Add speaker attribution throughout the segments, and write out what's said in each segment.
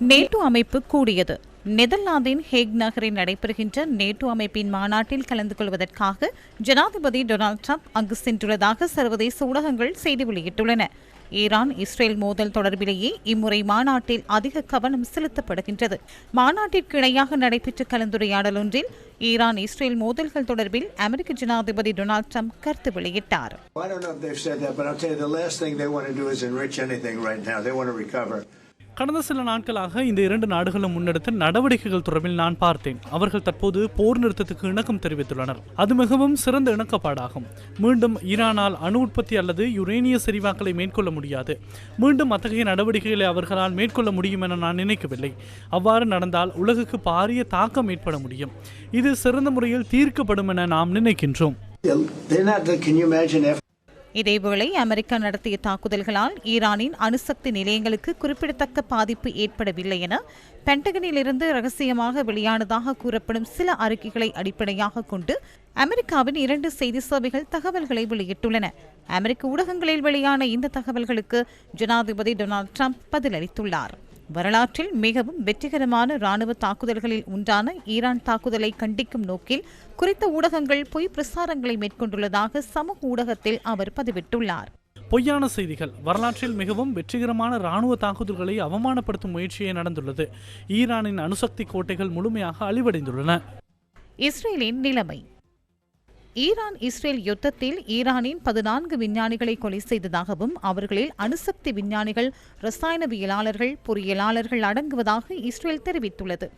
Speaker 1: NATO அமைப்பு கூடியது நெதர்லாந்தின் hack நகரில் நடைபெறுகின்ற நேட்டோ அமைப்பின் மாநாட்டில் கலந்து கொள்வதற்காக ஜனாதிபதி டொனால்ட் ட்ரம்ப் அங்கு சென்றுள்ளதாக சர்வதேச ஊடகங்கள் செய்தி வெளியிட்டுள்ளன ஈரான் இஸ்ரேல் மோதல் தொடர்பிலேயே இம்முறை மாநாட்டில் அதிக கவனம் செலுத்தப்படுகின்றது மாநாட்டிற்கு இணையாக நடைபெற்ற கலந்துரையாடல் ஒன்றில் ஈரான் இஸ்ரேல் மோதல்கள் தொடர்பில் அமெரிக்க ஜனாதிபதி டொனால்ட் ட்ரம்ப் கருத்து வெளியிட்டார்
Speaker 2: I don't know if they've said that, but I'll tell you the last thing they want to do is enrich anything right now. They want to recover.
Speaker 3: கடந்த சில நாட்களாக இந்த இரண்டு நாடுகளும் முன்னெடுத்த நடவடிக்கைகள் தொடர்பில் நான் பார்த்தேன். அவர்கள் தற்போது போர் நிறுத்தத்துக்கு இணக்கம் தெரிவித்துள்ளனர். அது மிகவும் சிறந்த இணக்கப்பாடாகும். மீண்டும் ஈரானால் அணு உற்பத்தி அல்லது யுரேனிய செறிவாக்களை மேற்கொள்ள முடியாது. மீண்டும் அத்தகைய நடவடிக்கைகளை அவர்களால் மேற்கொள்ள முடியும் என நான் நினைக்கவில்லை. அவ்வாறு நடந்தால் உலகுக்கு பாரிய தாக்கம் ஏற்பட முடியும். இது சிறந்த முறையில் தீர்க்கப்படும் என நாம் நினைக்கின்றோம்.
Speaker 1: இதேவேளை அமெரிக்கா நடத்திய தாக்குதல்களால் ஈரானின் அணுசக்தி நிலையங்களுக்கு குறிப்பிடத்தக்க பாதிப்பு ஏற்படவில்லை என பென்டகனிலிருந்து ரகசியமாக வெளியானதாக கூறப்படும் சில அறிக்கைகளை அடிப்படையாக கொண்டு அமெரிக்காவின் இரண்டு செய்தி சேவைகள் தகவல்களை வெளியிட்டுள்ளன. அமெரிக்க ஊடகங்களில் வெளியான இந்த தகவல்களுக்கு ஜனாதிபதி டொனால்ட் ட்ரம்ப் பதிலளித்துள்ளார். வரலாற்றில் மிகவும் வெற்றிகரமான ராணுவ தாக்குதல்களில் ஒன்றான ஈரான் தாக்குதலை கண்டிக்கும் நோக்கில் குறித்த ஊடகங்கள் பொய் பிரசாரங்களை மேற்கொண்டுள்ளதாக சமூக ஊடகத்தில் அவர் பதிவிட்டுள்ளார்.
Speaker 3: பொய்யான செய்திகள். வரலாற்றில் மிகவும் வெற்றிகரமான ராணுவ தாக்குதல்களை அவமானப்படுத்தும் முயற்சியே நடந்துள்ளது. ஈரானின் அணுசக்தி கோட்டைகள் முழுமையாக அழிவடைந்துள்ளன.
Speaker 1: இஸ்ரேலின் நிலைமை. ஈரான் இஸ்ரேல் யுத்தத்தில் ஈரானின் பதினான்கு விஞ்ஞானிகளை கொலை செய்ததாகவும் அவர்களில் அணுசக்தி விஞ்ஞானிகள் ரசாயனவியலாளர்கள் பொறியியலாளர்கள் அடங்குவதாக இஸ்ரேல் தெரிவித்துள்ளது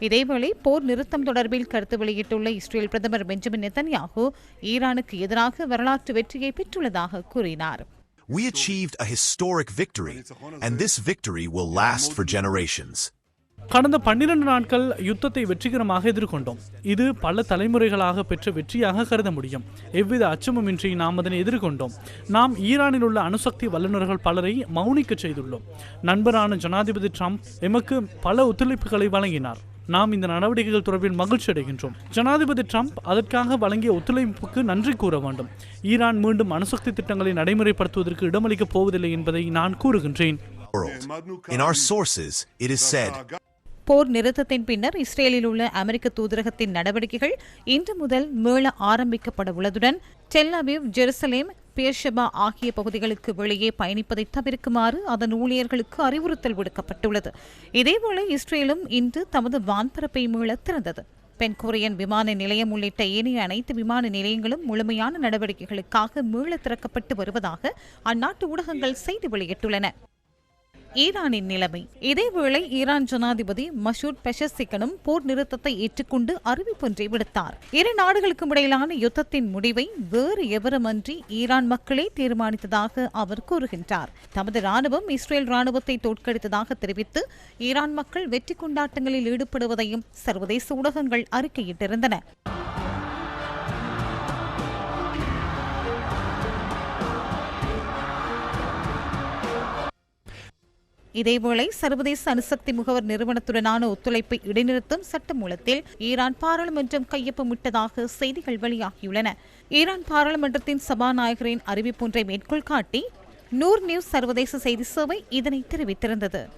Speaker 1: இதேவேளை போர் நிறுத்தம் தொடர்பில் கருத்து வெளியிட்டுள்ள இஸ்ரேல் பிரதமர் பெஞ்சமின் நெத்தன்யாகு ஈரானுக்கு எதிராக வரலாற்று வெற்றியை பெற்றுள்ளதாக கூறினார்
Speaker 4: We achieved a historic victory, and this victory will last for generations.
Speaker 3: கடந்த பன்னிரண்டு நாட்கள் யுத்தத்தை வெற்றிகரமாக எதிர்கொண்டோம். இது பல தலைமுறைகளாக பெற்ற வெற்றியாக கருத முடியும். எவ்வித அச்சமுமின்றி நாம் அதனை எதிர்கொண்டோம். நாம் ஈரானில் உள்ள அணுசக்தி வல்லுநர்கள் பலரை மௌனிக்கச் செய்துள்ளோம். நண்பரான ஜனாதிபதி ட்ரம்ப் எமக்கு பல ஒத்துழைப்புகளை வழங்கினார். நாம் இந்த நடவடிக்கைகள் தொடர்பில் மகிழ்ச்சி அடைகின்றோம். ஜனாதிபதி ட்ரம்ப் அதற்காக வழங்கிய ஒத்துழைப்புக்கு நன்றி கூற வேண்டும். ஈரான் மீண்டும் அணுசக்தி திட்டங்களை நடைமுறைப்படுத்துவதற்கு இடமளிக்கப் போவதில்லை என்பதை நான் கூறுகின்றேன்.
Speaker 4: In our sources, it is said
Speaker 1: போர் நிறுத்தத்தின் பின்னர் இஸ்ரேலில் உள்ள அமெரிக்க தூதரகத்தின் நடவடிக்கைகள் இன்று முதல் மீள ஆரம்பிக்கப்பட உள்ளதுடன் டெல்லாவிவ் ஜெருசலேம் பேர்ஷபா ஆகிய பகுதிகளுக்கு வெளியே பயணிப்பதை தவிர்க்குமாறு அதன் ஊழியர்களுக்கு அறிவுறுத்தல் விடுக்கப்பட்டுள்ளது. இதேபோல இஸ்ரேலும் இன்று தமது வான்பரப்பை மீள திறந்தது. பென்கொரியன் விமான நிலையம் உள்ளிட்ட ஏனைய அனைத்து விமான நிலையங்களும் முழுமையான நடவடிக்கைகளுக்காக மீள திறக்கப்பட்டு வருவதாக அந்நாட்டு ஊடகங்கள் செய்தி வெளியிட்டுள்ளன. ஈரானின் நிலைமை. இதேவேளை ஈரான் ஜனாதிபதி மசூத் பெஷசிக்கனும் போர் நிறுத்தத்தை ஏற்றுக்கொண்டு அறிவிப்பொன்றை விடுத்தார். இரு நாடுகளுக்கும் இடையிலான யுத்தத்தின் முடிவை வேறு எவருமன்றி ஈரான் மக்களே தீர்மானித்ததாக அவர் கூறுகின்றார். தமது ராணுவம் இஸ்ரேல் ராணுவத்தை தோற்கடித்ததாக தெரிவித்து ஈரான் மக்கள் வெற்றி கொண்டாட்டங்களில் ஈடுபடுவதையும் சர்வதேச ஊடகங்கள் அறிக்கையிட்டிருந்தன. இதேவேளை சர்வதேச அணுசக்தி முகவர் நிறுவனத்துடனான ஒத்துழைப்பை இடைநிறுத்தும் சட்டமூலத்தில் ஈரான் பாராளுமன்றம் கையொப்பமிட்டதாக செய்திகள் வெளியாகியுள்ளன. ஈரான் பாராளுமன்றத்தின் சபாநாயகரின் அறிவிப்பொன்றை மேற்கோள் காட்டி நூர் நியூஸ் சர்வதேச செய்தி சேவை இதனை தெரிவித்திருந்தது.